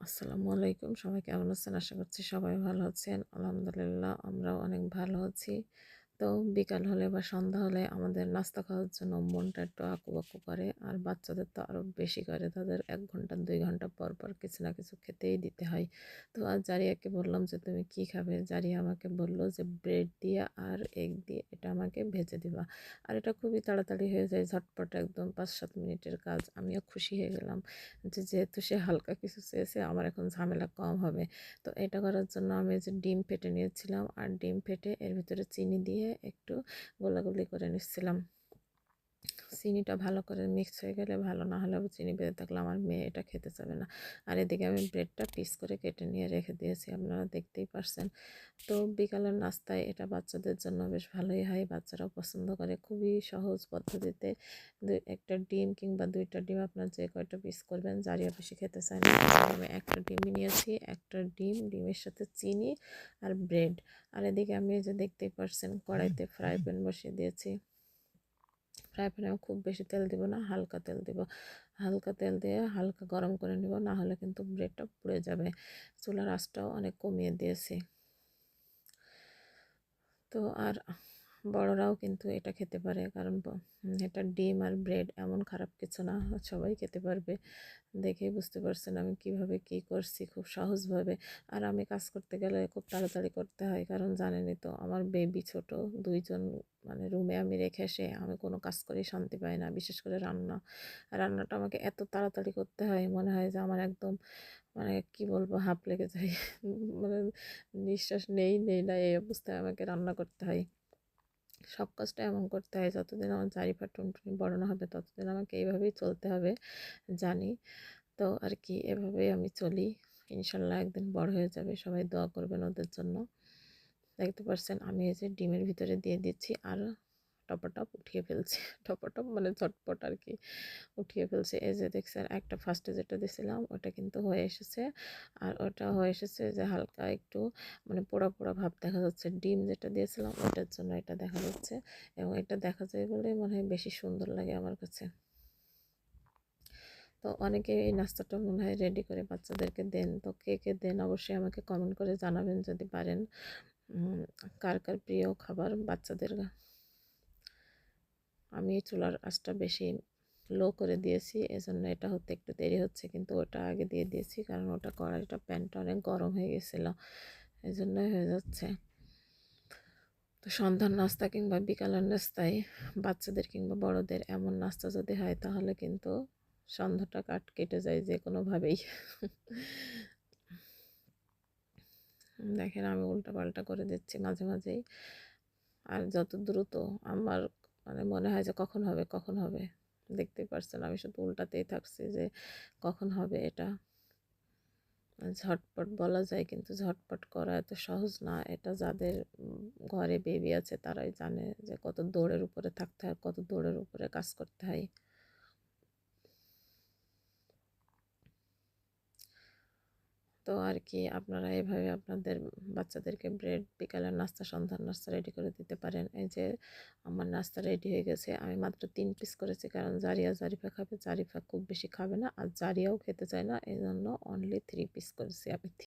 আসসালামু আলাইকুম। সবাই কেমন আছেন? আশা করছি সবাই ভালো আছেন। আলহামদুলিল্লাহ, আমরাও অনেক ভালো আছি। তো বিকাল হলে বা সন্ধ্যা হলে আমাদের নাস্তা খাওয়ার জন্য মনটা একটু আঁকুবাকু করে। আর বাচ্চাদের তো আরও বেশি করে। তাদের এক ঘণ্টা, দুই ঘণ্টা পর পর কিছু না কিছু খেতেই দিতে হয়। তো আর জারিয়াকে বললাম যে, তুমি কি খাবে? জারিয়া আমাকে বলল যে, ব্রেড দিয়ে আর এগ দিয়ে। এটা আমাকে ভেজে দিবা। আর এটা খুবই তাড়াতাড়ি হয়ে যায়, ঝটপট একদম পাঁচ সাত মিনিটের কাজ। আমিও খুশি হয়ে গেলাম যে, যেহেতু সে হালকা কিছু চেয়েছে, আমার এখন ঝামেলা কম হবে। তো এটা করার জন্য আমি যে ডিম ফেটে নিয়েছিলাম। আর ডিম ফেটে এর ভিতরে চিনি দিয়ে একটু গোলাগুলি করে নিচ্ছিলাম। চিনিটা ভালো করে মিক্স হয়ে গেলে ভালো না হলে চিনি বেঁধে থাকলে আমার মেয়ে এটা খেতে চাবে না। আর এদিকে আমি ব্রেডটা পিস করে কেটে নিয়ে রেখে দিয়েছি আপনারা দেখতেই পারছেন। তো বিকালের নাস্তায় এটা বাচ্চাদের জন্য বেশ ভালোই হয় বাচ্চারাও পছন্দ করে। খুবই সহজ পদ্ধতিতে একটা ডিম কিংবা দুইটা ডিম আপনার যে কয়টা পিস করবেন জারিয়া বেশি খেতে চায় না আমি একটা ডিমই নিয়েছি একটা ডিম ডিমের সাথে চিনি আর ব্রেড আর এদিকে আমি যে দেখতেই পারছেন কড়াইতে ফ্রাই প্যান বসিয়ে দিয়েছি। ফ্রাই প্যানে খুব বেশি তেল দিব না, হালকা তেল দিব। হালকা তেল দিয়ে হালকা গরম করে নিব না হলে কিন্তু ব্রেডটা পুড়ে যাবে। চুলার আঁচটাও অনেক কমিয়ে দিয়েছি। তো আর বড়রাও কিন্তু এটা খেতে পারে। কারণ এটা ডিম আর ব্রেড এমন খারাপ কিছু না, সবাই খেতে পারবে। দেখেই বুঝতে পারছেন আমি কীভাবে কি করছি খুব সহজভাবে। আর আমি কাজ করতে গেলে খুব তাড়াতাড়ি করতে হয়, কারণ জানেনই তো আমার বেবি ছোট, দুইজন মানে রুমে আমি রেখে এসে আমি কোনো কাজ করেই শান্তি পাই না, বিশেষ করে রান্না। রান্নাটা আমাকে এত তাড়াতাড়ি করতে হয়, মনে হয় যে আমার একদম মানে কি বলব, হাঁপ লেগে যায়। মানে নিঃশ্বাস নেই নেই না, এই অবস্থায় আমাকে রান্না করতে হয়। সব কাজটা এমন করতে হয় যতদিন আমার চারিপাট টুনটুনি বড় না হবে, ততদিন আমাকে এইভাবেই চলতে হবে জানি। তো আর কি, এভাবেই আমি চলি। ইনশাল্লাহ একদিন বড় হয়ে যাবে, সবাই দোয়া করবেন ওদের জন্য। দেখতে পারছেন, আমি এই যে ডিমের ভিতরে দিয়ে দিচ্ছি, আর টপাটপ উঠিয়ে ফেলছে। টপাটপ মানে ঝটপট আর কি উঠিয়ে ফেলছে। এই যে দেখছেন, একটা ফার্স্টে যেটা দিয়েছিলাম ওটা কিন্তু হয়ে এসেছে। আর ওটা হয়ে এসেছে যে হালকা একটু মানে পোড়া পোড়া ভাব দেখা যাচ্ছে। ডিম যেটা দিয়েছিলাম, ওটার জন্য এটা দেখা যাচ্ছে। এবং এটা দেখা যায় বলে মনে হয় বেশি সুন্দর লাগে আমার কাছে। তো অনেকে এই নাস্তাটা মনে হয় রেডি করে বাচ্চাদেরকে দেন। তো কে কে দেন অবশ্যই আমাকে কমেন্ট করে জানাবেন যদি পারেন। কার কার প্রিয় খাবার বাচ্চাদের আমি চুলার আঁচটা বেশি লো করে দিয়েছি, এজন্য এটা হতে একটু দেরি হচ্ছে, কিন্তু ওটা আগে দিয়ে দিয়েছি, কারণ ওটা কড়াইটা প্যানটা অনেক গরম হয়ে গেছিল এই জন্যই হয়ে যাচ্ছে। তো সন্ধ্যার নাস্তা কিংবা বিকালের নাস্তায় বাচ্চাদের কিংবা বড়দের এমন নাস্তা যদি হয়, তাহলে কিন্তু সন্ধ্যাটা কাট কেটে যায় যে কোনোভাবেই। দেখেন আমি উল্টা পাল্টা করে দিচ্ছি মাঝে মাঝেই, আর যত দ্রুত আমার মানে মনে হয় যে কখন হবে কখন হবে? দেখতে পারছেন, আমি শুধু উল্টাতেই থাকছি যে কখন হবে এটা। ঝটপট বলা যায়, কিন্তু ঝটপট করা এত সহজ না। এটা যাদের ঘরে বেবি আছে, তারাই জানে যে কত দৌড়ের উপরে থাকতে হয়, কত দৌড়ের উপরে কাজ করতে হয়। তো আর কি আপনারা এভাবে আপনাদের বাচ্চাদেরকে ব্রেড বিকালের নাস্তা, সন্ধ্যার নাস্তা রেডি করে দিতে পারেন। এই যে আমার নাস্তা রেডি হয়ে গেছে, আমি মাত্র তিন পিস করেছি কারণ জারিয়া জারিফা খাবে, জারিফা খুব বেশি খাবে না, আর জারিয়াও খেতে চায় না এই জন্য অনলি থ্রি পিস করেছি আমি।